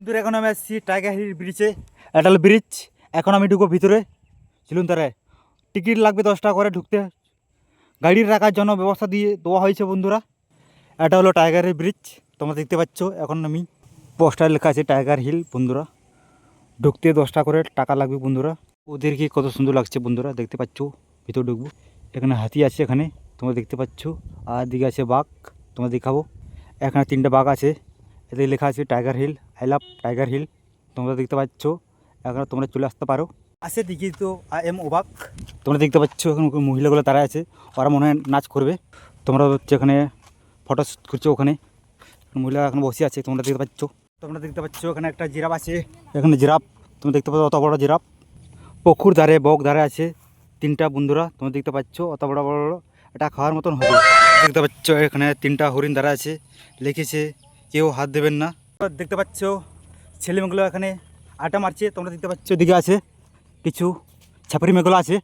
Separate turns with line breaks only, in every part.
বন্ধুরা, এখন আমি আসছি টাইগার হিল ব্রিজে হলো ব্রিজ এখন আমি ঢুকবো ভিতরে। চলুন তারে। টিকিট লাগবে দশ টাকা করে ঢুকতে। গাড়ির রাখার জন্য ব্যবস্থা দিয়ে দেওয়া হয়েছে বন্ধুরা। এটা হলো টাইগারের ব্রিজ তোমরা দেখতে পাচ্ছ, এখন আমি পোস্টার লেখা আছে টাইগার হিল বন্ধুরা। ঢুকতে দশ টাকা করে টাকা লাগবে বন্ধুরা। ওদেরকে কত সুন্দর লাগছে বন্ধুরা, দেখতে পাচ্ছ? ভিতরে ঢুকবো। এখানে হাতি আছে এখানে, তোমরা দেখতে পাচ্ছ। আর দিকে আছে বাঘ, তোমরা দেখাবো। এখানে তিনটে বাঘ আছে। এতে লেখা আছে tiger hill I love tiger hill. তোমরা দেখতে পাচ্ছ এখন তোমরা চলে আসতে পারো। আসে দেখি তো আই এম ওবাক। তোমরা দেখতে পাচ্ছ এখন মহিলাগুলো তারা আছে ওরা মনে হয় নাচ করবে। তোমরা হচ্ছে এখানে ফটো শ্যুট করছ ওখানে। মহিলা এখন বসে আছে তোমরা দেখতে পাচ্ছ। তোমরা দেখতে পাচ্ছ এখানে একটা জিরাফ আছে। এখানে জিরাফ তোমরা দেখতে পাচ্ছ অত বড় জিরাফ। পুকুর ধারে বক ধারে আছে তিনটা বন্ধুরা তোমরা দেখতে পাচ্ছ অত বড় বড়। বড়। এটা খাওয়ার মতন হবে। দেখতে পাচ্ছ এখানে তিনটা হরিণ ধারা আছে লিখেছে কেউ হাত দেবেন না। দেখতে পাচ্ছ, ছেলে ছেলেমেয়েগুলো এখানে আটা মারছে, তোমরা দেখতে পাচ্ছ দিকে আছে কিছু ছাপরি মেয়েগুলো আছে।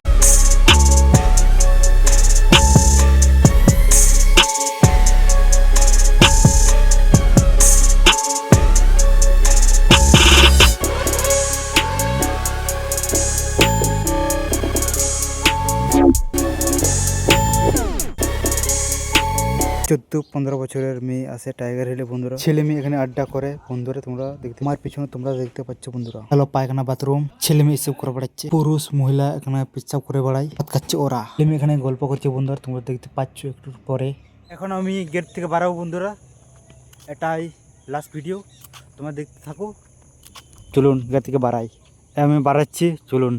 চোদ্দ, পনেরো বছরের মেয়ে আছে টাইগার হিলে বন্ধুরা। ছেলে মেয়ে এখানে আড্ডা করে, বন্ধুরা তোমরা দেখতে আমার পিছনে তোমরা দেখতে পাচ্ছ বন্ধুরা। হ্যালো, পায়খানা বাথরুম ছেলে মেয়ে এসব করে বেড়াচ্ছে। পুরুষ, মহিলা এখানে পেচ্ছাপ করে বেড়ায়। খাচ্ছে ওরা। ছেলে মেয়ে এখানে গল্প করছে বন্ধুরা, তোমরা দেখতে পাচ্ছ একটু পরে। এখন আমি গেট থেকে বাড়াবো বন্ধুরা। এটাই লাস্ট ভিডিও তোমরা দেখতে থাকো। চলুন গেট থেকে বাড়াই। আমি বাড়াচ্ছি, চলুন।